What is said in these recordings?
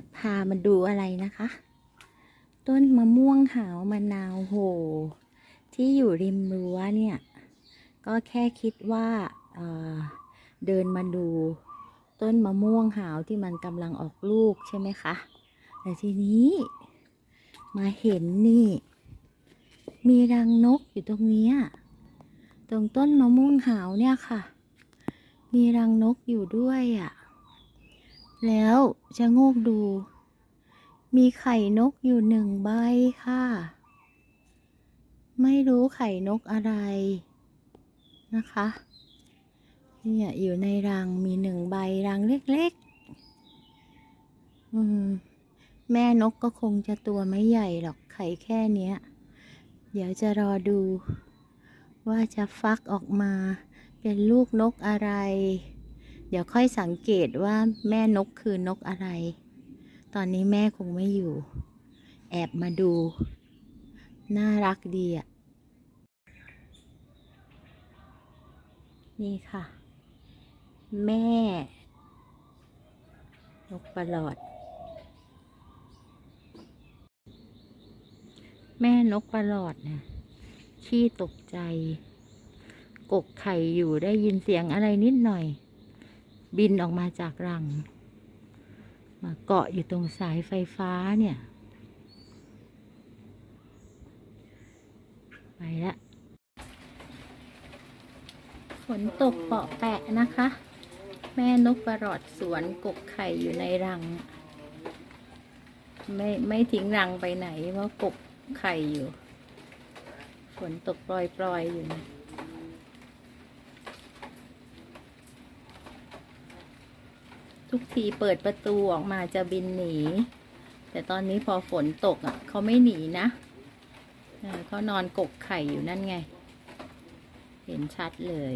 จะพามาดูอะไรนะคะ ต้นมะม่วงหาวมะนาวโห ที่อยู่ริมรั้วเนี่ย ก็แค่คิดว่าเเดินมาดูต้นมะม่วงหาวที่มันกำลังออกลูกใช่ไหมคะ แต่ทีนี้มาเห็นนี่ มีรังนกอยู่ตรงนี้ตรงต้นมะม่วงหาวเนี่ยค่ะ มีรังนกอยู่ด้วยอะ่ะ แล้วจะโงกดู มีไข่นกอยู่หนึ่งใบค่ะ ไม่รู้ไข่นกอะไรนะคะ เนี่ยอยู่ในรังมีหนึ่งใบรังเล็กๆ อืม แม่นกก็คงจะตัวไม่ใหญ่หรอกไข่แค่เนี้ย เดี๋ยวจะรอดู ว่าจะฟักออกมาเป็นลูกนกอะไร เดี๋ยวค่อยสังเกตว่าแม่นกคือนกอะไร ตอนนี้แม่คงไม่อยู่ แอบมาดู น่ารักดีอะ นี่ค่ะ แม่ นกประหลอด แม่นกประหลอดเนี่ยขี้ตกใจ กกไข่อยู่ได้ยินเสียงอะไรนิดหน่อย บินออกมาจากรัง มาเกาะอยู่ตรงสายไฟฟ้าเนี่ย ไปละฝนตกเปาะแปะนะคะ แม่นกประหลอดสวนกกไข่อยู่ในรัง ไม่ไม่ทิ้งรังไปไหนเพราะกกไข่อยู่ ฝนตกปล่อยๆอยู่นะ ทุกทีเปิดประตูออกมาจะบินหนี แต่ตอนนี้พอฝนตกอะเขาไม่หนีนะเขานอนกกไข่อยู่นั่นไง เห็นชัดเลย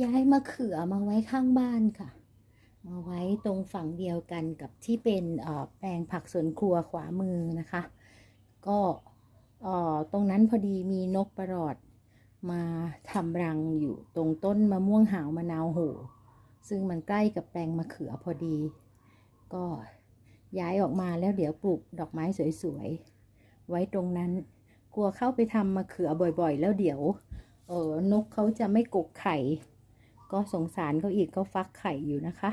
ย้ายมะเขือมาไว้ข้างบ้านค่ะ มาไว้ตรงฝั่งเดียวกันกับที่เป็นแปลงผักสวนครัวขวามือนะคะ ก็ตรงนั้นพอดีมีนกประหลอดมาทำรังอยู่ตรงต้นมะม่วงหาวมะนาวโห ซึ่งมันใกล้กับแปลงมะเขือพอดี ก็ย้ายออกมาแล้วเดี๋ยวปลูกดอกไม้สวยๆ ไว้ตรงนั้น กลัวเข้าไปทำมะเขือบ่อยๆ แล้วเดี๋ยว เออนกเขาจะไม่กกไข่ ก็สงสารเขาอีกก็ฟักไข่อยู่นะคะ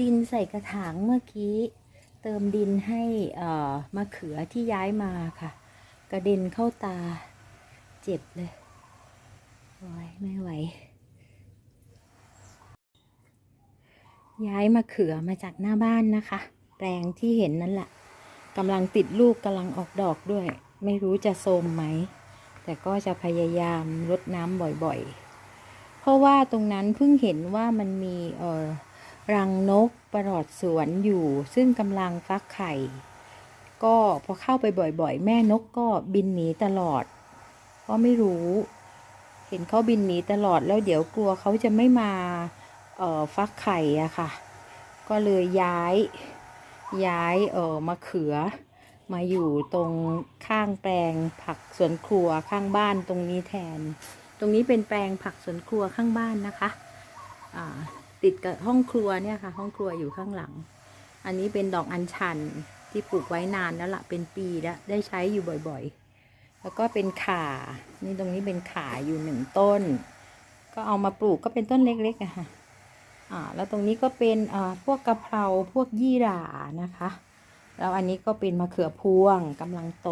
ดินใส่กระถางเมื่อกี้ เติมดินให้มะเขือที่ย้ายมาค่ะ กระเด็นเข้าตาเจ็บเลยโอ้ยไม่ไหว ย้ายมะเขือมาจากหน้าบ้านนะคะ แปลงที่เห็นนั่นแหละกำลังติดลูกกำลังออกดอกด้วย ไม่รู้จะโทมไหม แต่ก็จะพยายามรดน้ำบ่อยๆ เพราะว่าตรงนั้นเพิ่งเห็นว่ามันมีเออ รังนกประหลอดสวนอยู่ ซึ่งกำลังฟักไข่ ก็พอเข้าไปบ่อยๆ แม่นกก็บินหนีตลอด ก็ไม่รู้ เห็นเขาบินหนีตลอดแล้วเดี๋ยวกลัวเขาจะไม่มาเอ่อฟักไข่อะค่ะ ก็เลยย้ายย้ายเอ่อมะเขือ มาอยู่ตรงข้างแปลงผักสวนครัวข้างบ้านตรงนี้แทน ตรงนี้เป็นแปลงผักสวนครัวข้างบ้านนะคะ อ่า ติดกับห้องครัวเนี่ยค่ะ ห้องครัวอยู่ข้างหลัง อันนี้เป็นดอกอัญชันที่ปลูกไว้นานแล้วละเป็นปีแล้วได้ใช้อยู่บ่อยๆ แล้วก็เป็นข่า นี่ตรงนี้เป็นข่าอยู่หนึ่งต้น ก็เอามาปลูกก็เป็นต้นเล็กๆอะค่ะอ่าแล้วตรงนี้ก็เป็นอ่าพวกกะเพราพวกยี่หร่านะคะ แล้วอันนี้ก็เป็นมะเขือพวงกำลังโต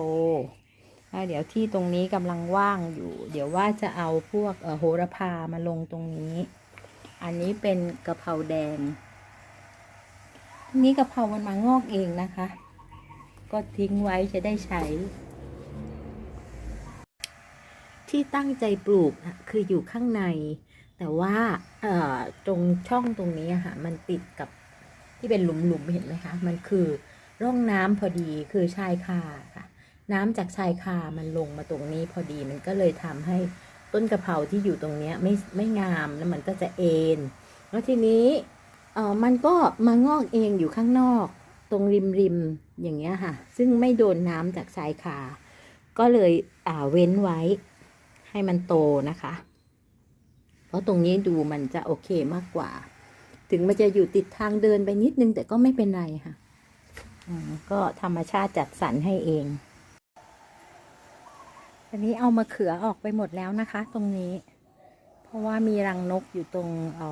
เดี๋ยวที่ตรงนี้กำลังว่างอยู่ เดี๋ยวว่าจะเอาพวกโหระพามาลงตรงนี้ อันนี้เป็นกะเพราแดงทีนี้กะเพรามันมางอกเองนะคะ ก็ทิ้งไว้จะได้ใช้ ที่ตั้งใจปลูกนะคืออยู่ข้างใน แต่ว่าเอ่อตรงช่องตรงนี้ค่ะมันติดกับที่เป็นหลุมๆเห็นไหมคะ มันคือร่องน้ำพอดีคือชายคาค่ะ น้ำจากชายคามันลงมาตรงนี้พอดีมันก็เลยทำให้ ต้นกะเพราที่อยู่ตรงเนี้ยไม่ไม่งามแล้วมันก็จะเอ็นแล้วทีนี้เออมันก็มางอกเองอยู่ข้างนอก ตรงริมริมอย่างเงี้ยค่ะ ซึ่งไม่โดนน้ำจากชายคาก็เลยอ่าเว้นไว้ ให้มันโตนะคะ เพราะตรงนี้ดูมันจะโอเคมากกว่า ถึงมันจะอยู่ติดทางเดินไปนิดนึงแต่ก็ไม่เป็นไรค่ะก็ธรรมชาติจัดสรรให้เอง อันนี้เอามาเขือออกไปหมดแล้วนะคะ ตรงนี้ เพราะว่ามีรังนกอยู่ตรงออ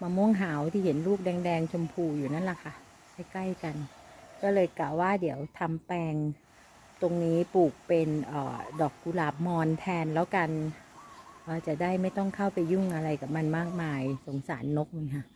มะม่วงหาวที่เห็นลูกแดง ๆ ชมพูอยู่นั่นแหละค่ะใกล้ๆกัน ก็เลยกะว่าเดี๋ยวทำแปลงตรงนี้ปลูกเป็นออดอกกุหลาบมอนแทนแล้วกันเอ่อจะได้ไม่ต้องเข้าไปยุ่งอะไรกับมันมากมาย สงสารนกมันค่ะ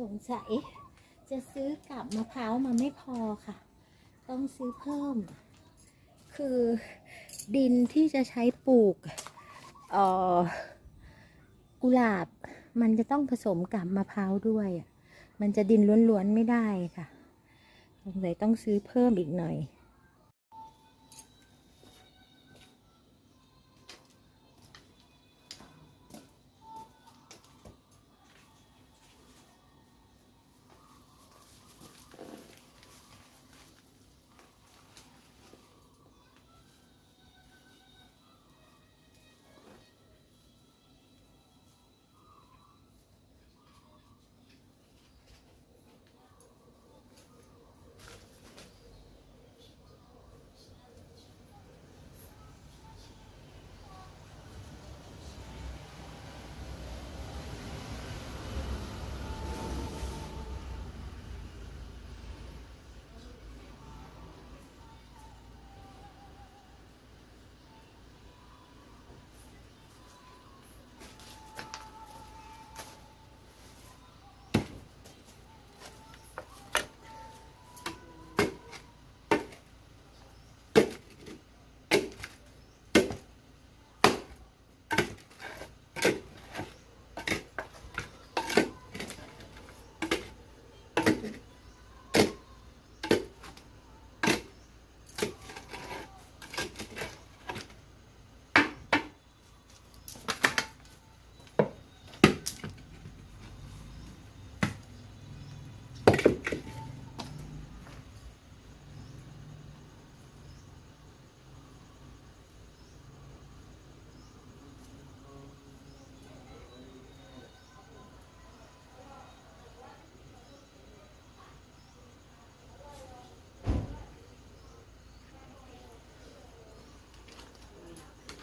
สงสัยจะซื้อกับมะพร้าวมาไม่พอค่ะ ต้องซื้อเพิ่ม คือดินที่จะใช้ปลูกอ่อกุหลาบมันจะต้องผสมกับมะพร้าวด้วยอะมันจะดินล้วนๆไม่ได้ค่ะสงสัยต้องซื้อเพิ่มอีกหน่อย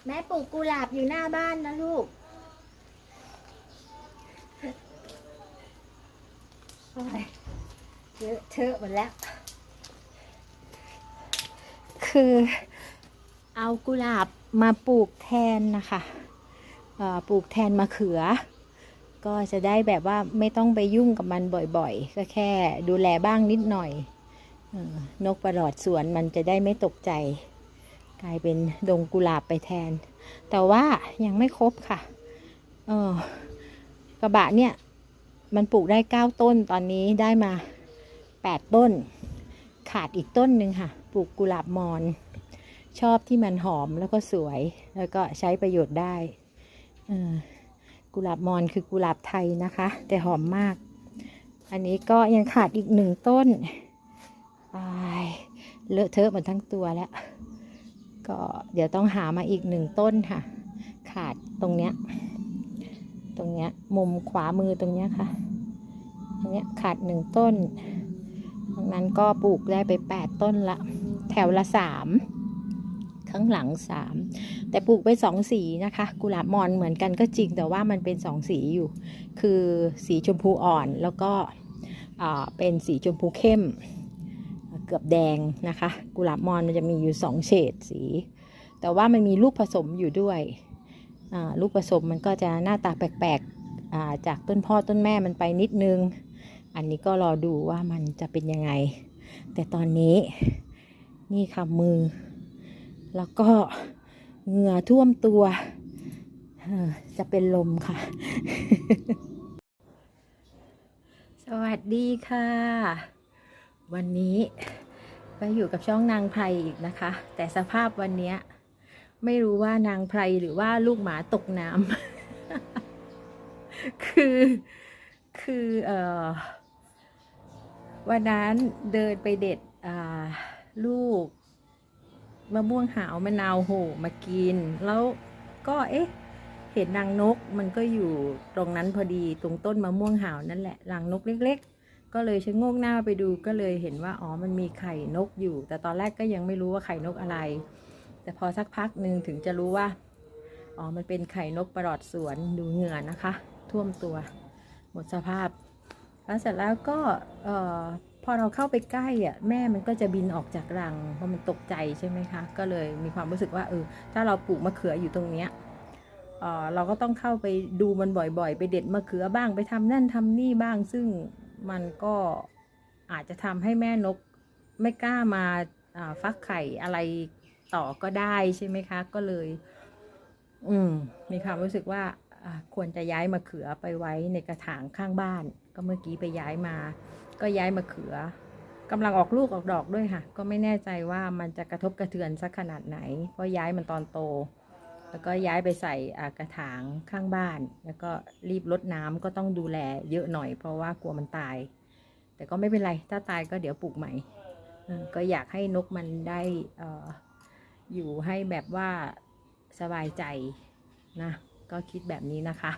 แม่ปลูกกุหลาบอยู่หน้าบ้านนะลูกเยอะเทอะหมดแล้ว คือเอากุหลาบมาปลูกแทนนะคะปลูกแทนมะเขือ ก็จะได้แบบว่าไม่ต้องไปยุ่งกับมันบ่อยๆ ก็แค่ดูแลบ้างนิดหน่อยนกประหลอดสวนมันจะได้ไม่ตกใจ กลายเป็นดงกุหลาบไปแทน แต่ว่ายังไม่ครบค่ะ เออกระบะเนี่ย มันปลูกได้เก้าต้นตอนนี้ได้มาแปดต้น ขาดอีกต้นหนึ่งค่ะ ปลูกกุหลาบมอน ชอบที่มันหอมแล้วก็สวย แล้วก็ใช้ประโยชน์ได้เออกุหลาบมอนคือกุหลาบไทยนะคะ แต่หอมมาก อันนี้ก็ยังขาดอีกหนึ่งต้นเลอะเทอะหมดทั้งตัวแล้ว ก็เดี๋ยวต้องหามาอีกหนึ่งต้นค่ะ ขาดตรงเนี้ย ตรงเนี้ย มุมขวามือตรงเนี้ยค่ะ ตรงเนี้ยขาดหนึ่งต้นตรงนั้นก็ปลูกได้ไปแปดต้นละ แถวละสามข้างหลังสามแต่ปลูกไปสองสีนะคะ กุหลาบมอนเหมือนกันก็จริง แต่ว่ามันเป็นสองสีอยู่ คือสีชมพูอ่อนแล้วก็เป็นสีชมพูเข้ม เกือบแดงนะคะ กุหลาบมอนมันจะมีอยู่สองเฉดสี แต่ว่ามันมีลูกผสมอยู่ด้วยลูกผสมมันก็จะหน้าตาแปลกๆจากต้นพ่อต้นแม่มันไปนิดนึง อันนี้ก็รอดูว่ามันจะเป็นยังไง แต่ตอนนี้นี่ค่ะมือ แล้วก็เหงื่อท่วมตัวจะเป็นลมค่ะ สวัสดีค่ะ วันนี้ก็อยู่กับช่องนางไพรอีกนะคะ แต่สภาพวันเนี้ยไม่รู้ว่านางไพรหรือว่าลูกหมาตกน้ำคือคือเอ่อวันนั้นเดินไปเด็ดอ่าลูกมะม่วงหาวมะนาวโหมากิน แล้วก็เอ๊ะเห็นนางนกมันก็อยู่ตรงนั้นพอดีตรงต้นมะม่วงหาวนั่นแหละรังนกเล็กๆ ก็เลยชะโงกหน้าไปดูก็เลยเห็นว่าอ๋อมันมีไข่นกอยู่ แต่ตอนแรกก็ยังไม่รู้ว่าไข่นกอะไร แต่พอสักพักหนึ่งถึงจะรู้ว่าอ๋อมันเป็นไข่นกประหลอดสวนดูเหงื่อนะคะ ท่วมตัว หมดสภาพ แล้วเสร็จแล้วก็เอ่อพอเราเข้าไปใกล้อะแม่มันก็จะบินออกจากรังเพราะมันตกใจใช่ไหมคะ ก็เลยมีความรู้สึกว่าเออถ้าเราปลูกมะเขืออยู่ตรงเนี้ยเราก็ต้องเข้าไปดูมันบ่อยๆ ไปเด็ดมะเขือบ้างไปทำนั่นทำนี่บ้าง ซึ่ง มันก็อาจจะทำให้แม่นกไม่กล้ามาฟักไข่อะไรต่อก็ได้ใช่ไหมคะ ก็เลย อืม มีความรู้สึกว่าอ่าควรจะย้ายมะเขือไปไว้ในกระถางข้างบ้าน ก็เมื่อกี้ไปย้ายมา ก็ย้ายมะเขือกำลังออกลูกออกดอกด้วยค่ะ ก็ไม่แน่ใจว่ามันจะกระทบกระเทือนสักขนาดไหน เพราะย้ายมันตอนโต แล้วก็ย้ายไปใส่กระถางข้างบ้าน แล้วก็รีบรดน้ำก็ต้องดูแลเยอะหน่อย เพราะว่ากลัวมันตาย แต่ก็ไม่เป็นไร ถ้าตายก็เดี๋ยวปลูกใหม่ ก็อยากให้นกมันได้ออยู่ให้แบบว่าสบายใจนะ ก็คิดแบบนี้นะคะ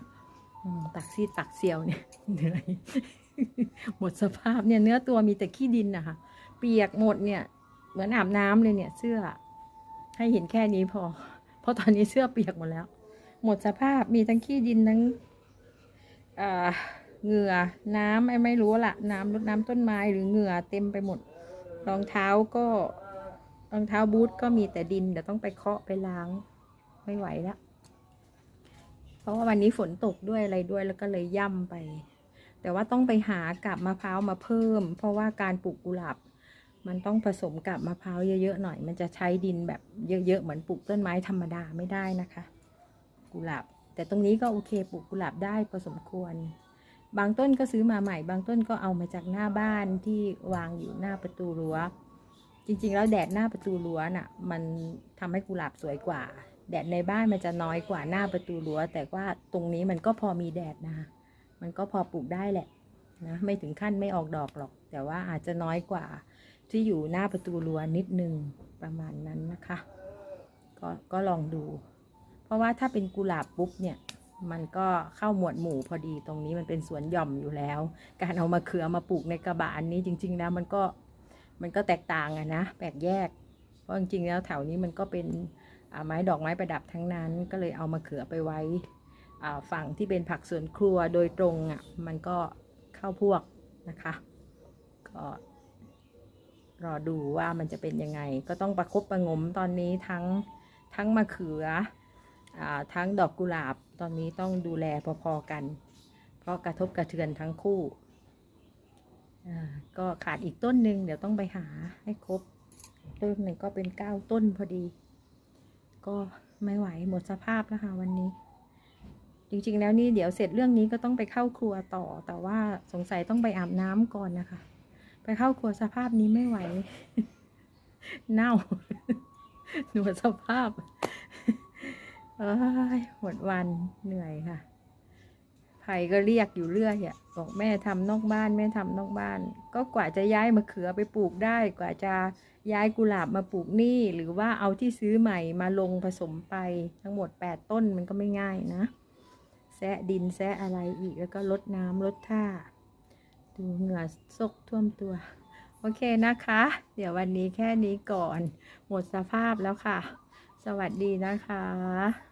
ตักซีดตักเซียวเนี่ยเหนื่อยหมดสภาพเนี่ยเนื้อตัวมีแต่ขี้ดินนะคะ เปียกหมดเนี่ย เหมือนอาบน้ำเลยเนี่ยเสื้อ ให้เห็นแค่นี้พอ เพราะตอนนี้เสื้อเปียกหมดแล้ว หมดสภาพมีทั้งขี้ดินทั้งเอ่อเหงื่อน้ำไม่ไม่รู้ละน้ำรดน้ำต้นไม้หรือเหงื่อเต็มไปหมดรองเท้าก็รองเท้าบูทก็มีแต่ดินเดี๋ยวต้องไปเคาะไปล้างไม่ไหวแล้วเพราะว่าวันนี้ฝนตกด้วยอะไรด้วยแล้วก็เลยย่ำไป แต่ว่าต้องไปหากับมะพร้าวมาเพิ่ม เพราะว่าการปลูกกุหลาบ มันต้องผสมกับมะพร้าวเยอะๆหน่อย มันจะใช้ดินแบบเยอะๆเหมือนปลูกต้นไม้ธรรมดาไม่ได้นะคะ กุหลาบ แต่ตรงนี้ก็โอเคปลูกกุหลาบได้พอสมควร บางต้นก็ซื้อมาใหม่ บางต้นก็เอามาจากหน้าบ้านที่วางอยู่หน้าประตูรั้ว จริงๆ แล้วแดดหน้าประตูรั้วน่ะ มันทำให้กุหลาบสวยกว่า แดดในบ้านมันจะน้อยกว่าหน้าประตูรั้ว แต่ว่าตรงนี้มันก็พอมีแดดนะคะ มันก็พอปลูกได้แหละนะ ไม่ถึงขั้นไม่ออกดอกหรอก แต่ว่าอาจจะน้อยกว่า ที่อยู่หน้าประตูรั้วนิดนึงประมาณนั้นนะคะ ก็ก็ลองดู เพราะว่าถ้าเป็นกุหลาบปุ๊บเนี่ย มันก็เข้าหมวดหมู่พอดีตรงนี้มันเป็นสวนหย่อมอยู่แล้ว การเอามาเขือมาปลูกในกระบะอันนี้จริง ๆ แล้วมันก็มันก็แตกต่างอะนะแปลกแยก เพราะจริงๆแล้วแถวนี้มันก็เป็นไม้ดอกไม้ประดับทั้งนั้น ก็เลยเอามะเขือไปไว้อ่าฝั่งที่เป็นผักสวนครัวโดยตรงอะมันก็เข้าพวกนะคะก็ รอดูว่ามันจะเป็นยังไง ก็ต้องประคบประงมตอนนี้ทั้งทั้งมะเขืออาทั้งดอกกุหลาบตอนนี้ต้องดูแลพอๆกัน เพราะกระทบกระเทือนทั้งคู่อ่าก็ขาดอีกต้นหนึ่งเดี๋ยวต้องไปหาให้ครบต้นหนึ่งก็เป็นเก้าต้นพอดี ก็ไม่ไหวหมดสภาพแล้วค่ะวันนี้ จริงๆแล้วนี่เดี๋ยวเสร็จเรื่องนี้ก็ต้องไปเข้าครัวต่อ แต่ว่าสงสัยต้องไปอาบน้ำก่อนนะคะ ไปเข้าครัวสภาพนี้ไม่ไหว เน่าหนวดสภาพเอ้ยหมดวันเหนื่อยค่ะไผ่ก็เรียกอยู่เรื่อยอะบอกแม่ทำนอกบ้านแม่ทำนอกบ้าน ก็กว่าจะย้ายมะเขือไปปลูกได้ กว่าจะย้ายกุหลาบมาปลูกนี่ หรือว่าเอาที่ซื้อใหม่มาลงผสมไปทั้งหมด8ต้นมันก็ไม่ง่ายนะ แซะดินแซะอะไรอีกแล้วก็ลดน้ำลดท่า ดูเหงื่อซกท่วมตัว โอเคนะคะ เดี๋ยววันนี้แค่นี้ก่อน หมดสภาพแล้วค่ะ สวัสดีนะคะ